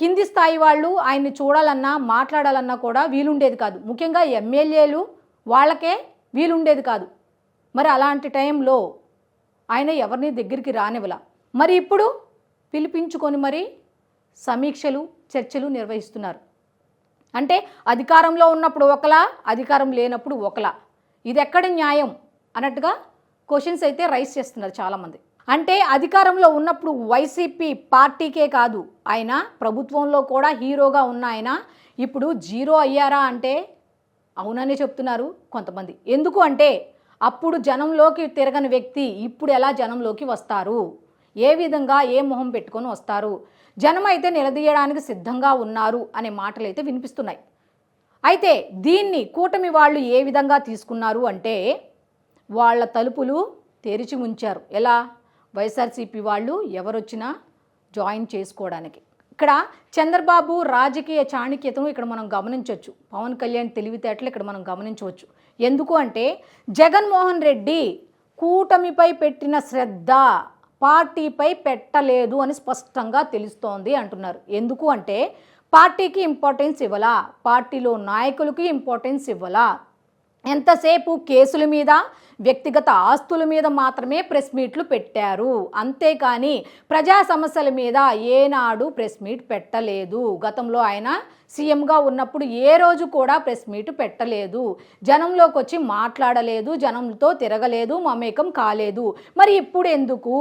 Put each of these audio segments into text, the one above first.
కింది స్థాయి వాళ్ళు ఆయన్ని చూడాలన్నా మాట్లాడాలన్నా కూడా వీలుండేది కాదు. ముఖ్యంగా ఎమ్మెల్యేలు వాళ్ళకే వీలుండేది కాదు. మరి అలాంటి టైంలో ఆయన ఎవరిని దగ్గరికి రానివ్వల? మరి ఇప్పుడు పిలిపించుకొని మరి సమీక్షలు చర్చలు నిర్వహిస్తున్నారు. అంటే అధికారంలో ఉన్నప్పుడు ఒకలా అధికారం లేనప్పుడు ఒకలా. ఇది ఎక్కడ న్యాయం? అన్నట్టుగా క్వశ్చన్స్ అయితే రైస్ చేస్తున్నారు చాలామంది. అంటే అధికారంలో ఉన్నప్పుడు వైసీపీ పార్టీకే కాదు ఆయన ప్రభుత్వంలో కూడా హీరోగా ఉన్న ఆయన ఇప్పుడు జీరో అయ్యారా అంటే అవుననే చెప్తున్నారు కొంతమంది. ఎందుకు అంటే అప్పుడు జనంలోకి తిరగని వ్యక్తి ఇప్పుడు ఎలా జనంలోకి వస్తారు? ఏ విధంగా ఏ మొహం పెట్టుకొని వస్తారు? జనం అయితే నిలదీయడానికి సిద్ధంగా ఉన్నారు అనే మాటలు అయితే వినిపిస్తున్నాయి. అయితే దీన్ని కూటమి వాళ్ళు ఏ విధంగా తీసుకున్నారు అంటే వాళ్ళ తలుపులు తెరిచి ఉంచారు ఎలా? వైఎస్ఆర్సీపీ వాళ్ళు ఎవరొచ్చినా జాయిన్ చేసుకోవడానికి. ఇక్కడ చంద్రబాబు రాజకీయ చాణక్యతను ఇక్కడ మనం గమనించవచ్చు పవన్ కళ్యాణ్ తెలివితేటలు ఇక్కడ మనం గమనించవచ్చు. ఎందుకు అంటే జగన్మోహన్ రెడ్డి కూటమిపై పెట్టిన శ్రద్ధ పార్టీపై పెట్టలేదు అని స్పష్టంగా తెలుస్తోంది అంటున్నారు. ఎందుకు అంటే పార్టీకి ఇంపార్టెన్స్ ఇవ్వలా? పార్టీలో నాయకులకి ఇంపార్టెన్స్ ఇవ్వలా? ఎంతసేపు కేసుల మీద వ్యక్తిగత ఆస్తుల మీద మాత్రమే ప్రెస్ మీట్లు పెట్టారు. అంతేకాని ప్రజా సమస్యల మీద ఏనాడు ప్రెస్ మీట్ పెట్టలేదు. గతంలో ఆయన సీఎంగా ఉన్నప్పుడు ఏ రోజు కూడా ప్రెస్ మీట్ పెట్టలేదు. జనంలోకి వచ్చి మాట్లాడలేదు జనంతో తిరగలేదు మమేకం కాలేదు. మరి ఇప్పుడు ఎందుకు?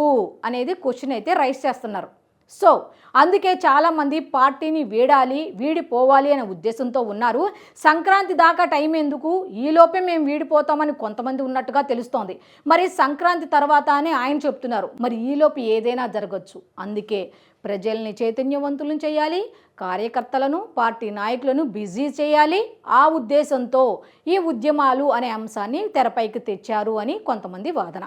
అనేది క్వశ్చన్ అయితే రైస్ చేస్తున్నారు. సో అందుకే చాలామంది పార్టీని వీడాలి వీడిపోవాలి అనే ఉద్దేశంతో ఉన్నారు. సంక్రాంతి దాకా టైం ఎందుకు? ఈలోపే మేము వీడిపోతామని కొంతమంది ఉన్నట్టుగా తెలుస్తోంది. మరి సంక్రాంతి తర్వాత అని ఆయన చెప్తున్నారు. మరి ఈలోపు ఏదైనా జరగచ్చు. అందుకే ప్రజల్ని చైతన్యవంతులను చేయాలి కార్యకర్తలను పార్టీ నాయకులను బిజీ చేయాలి ఆ ఉద్దేశంతో ఈ ఉద్యమాలు అనే అంశాన్ని తెరపైకి తెచ్చారు అని కొంతమంది వాదన.